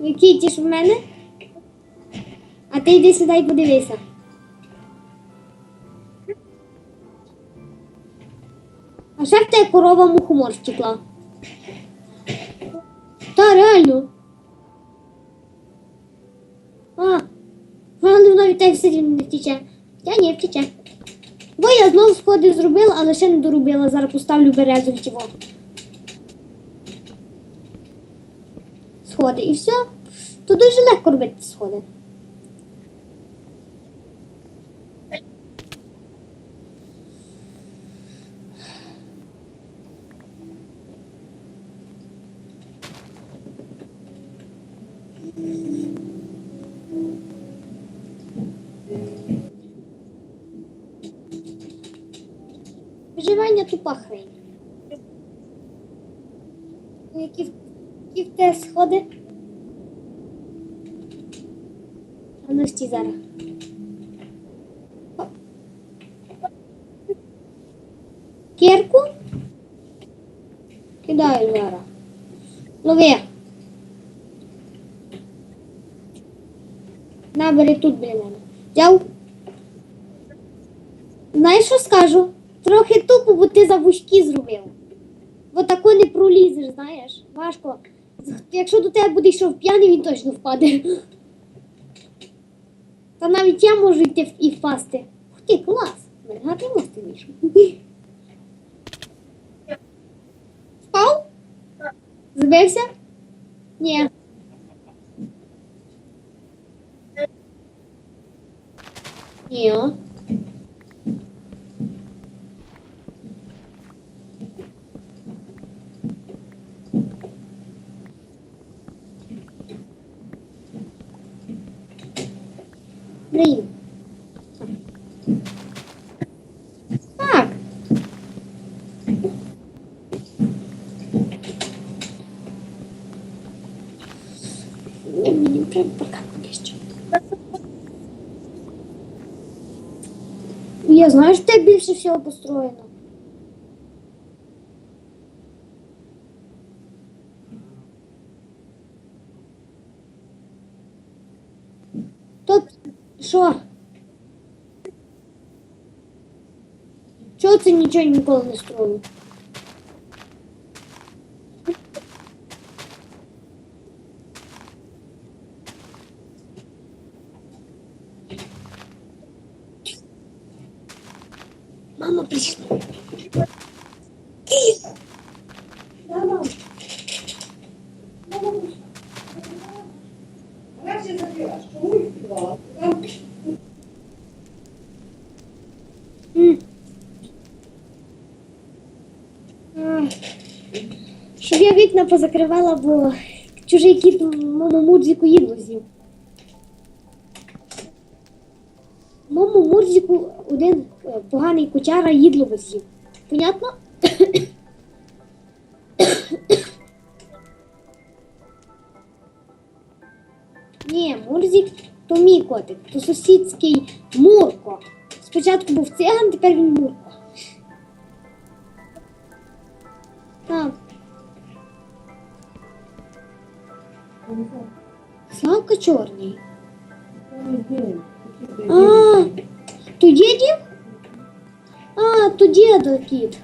Які ті в мене? А ти йди сюди і подивися. А ще в тебе корова мухомор втекла. Та реально. А, але вона від тебе все рівно не втече. Та ні, втече. Бо я знову сходи зробила, але ще не доробила. Зараз поставлю березу в тіво. Сходи і все. Тут дуже легко робити сходи. Виживання тупа хрень. Які, те сходи? А ну стій зараз. Кірку? Кидаю зараз. Лови. Набери тут біля мене. Взяв? Знаєш, що скажу? Трохи тупо, бо ти за вузькі зробив. Бо тако не пролізеш, знаєш. Важко. Якщо до тебе буде йшов п'яний, він точно впаде. Та навіть я можу йти і впасти. Ух ти, клас! Мергати Гарний вийшов. Впав? Збився? Ні. Ні. Блін. Так. Ні, Мені треба покакати ще. Я знаю, що тебе більше всього построєно. Що? Чого це нічого ніколи не строю? Мама пришла. Киев. Мама. Мама. Вікна позакривала, бо чужий кіт маму Мурзіку їдло з'їв. Маму Мурзіку один е, поганий кучара їдло з'їв. Понятно? Ні, Мурзік то мій котик, то сусідський Мурко. Спочатку був циган, тепер він Мурко. Так, Славка чорний. А, то дідів? А, то діда кіт.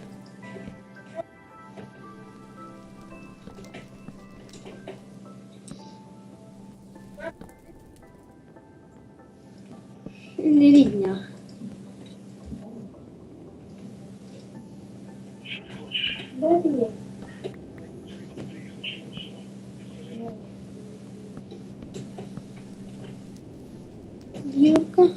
Не рідня. Де ти є? Юрка.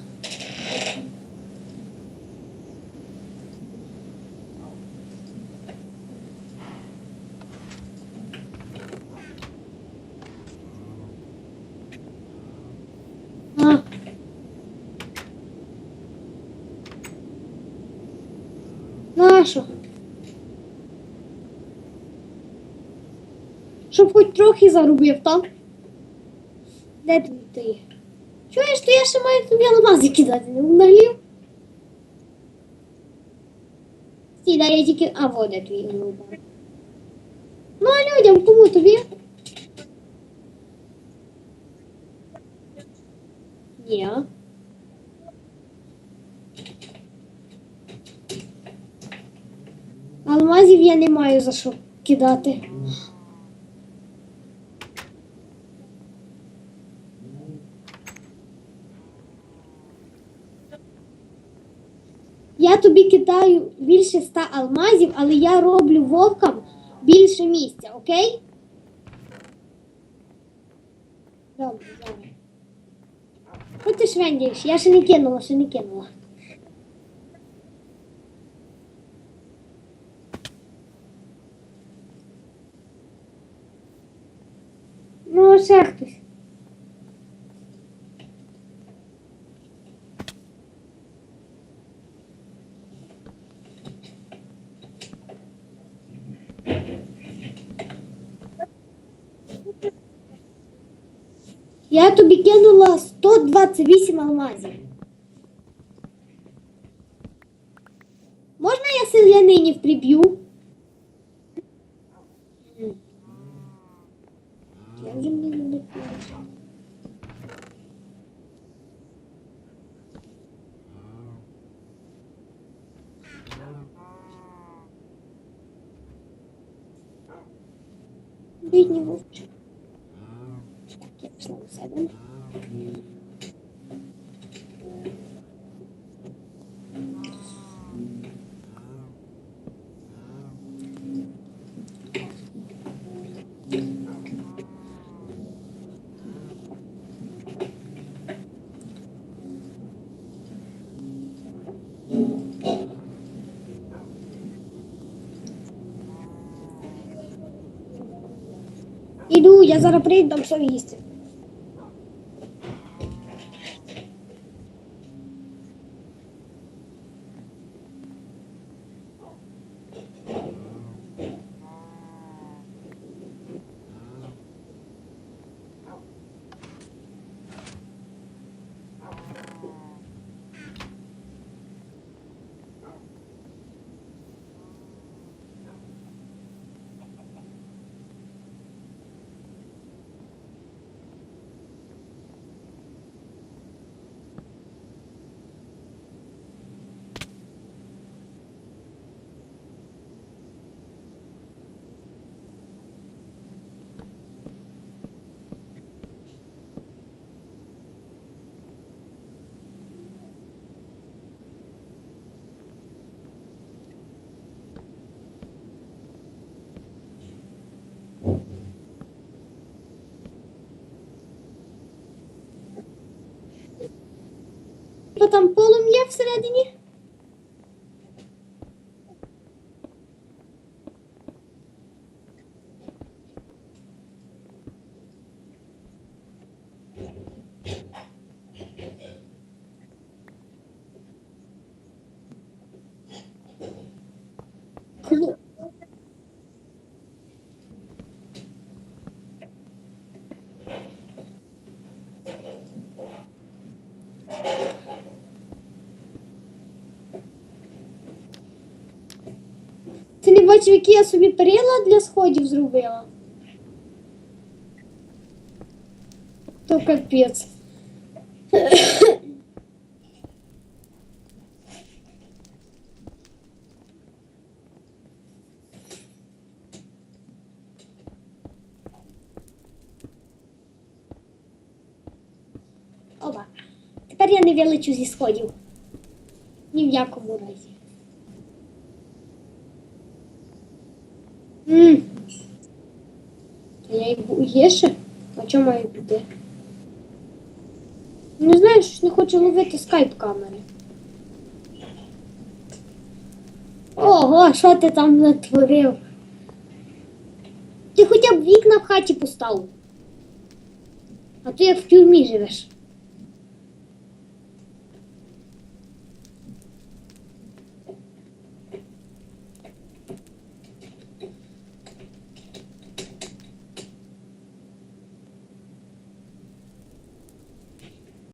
А. Нащо? Щоб хоч трохи заробив, так? Де твій ти? Чуєш, то я ще маю тобі алмази кидати, не наглів? Стій, дай я тільки... А, вода твій голуба. Ну, а людям, кому тобі? Ні. Алмазів я не маю за що кидати. Я тобі кидаю більше ста алмазів, але я роблю вовкам більше місця, окей? Добре, добре. Що ти швендяєш? Я ще не кинула, ще не кинула. Ну, ще хтось. Я тобі кинула 128 алмазів. Можна я селянинів приб'ю? Я вже не. Бідні вовчі. Так, я пішла до себе. Іду, я зараз прийду, там все їсти. Що там полум'я всередині? Клу. Ти не бачив, які я собі перила для сходів зробила? То капець. Опа. Тепер я не вилечу зі сходів. Ні в якому разі. Ммм. Я й бу- є ще? А чому має бути? Не знаю, щось не хочу ловити скайп камери. Ого, що ти там натворив? Ти хоча б вікна в хаті постав. А ти як в тюрмі живеш.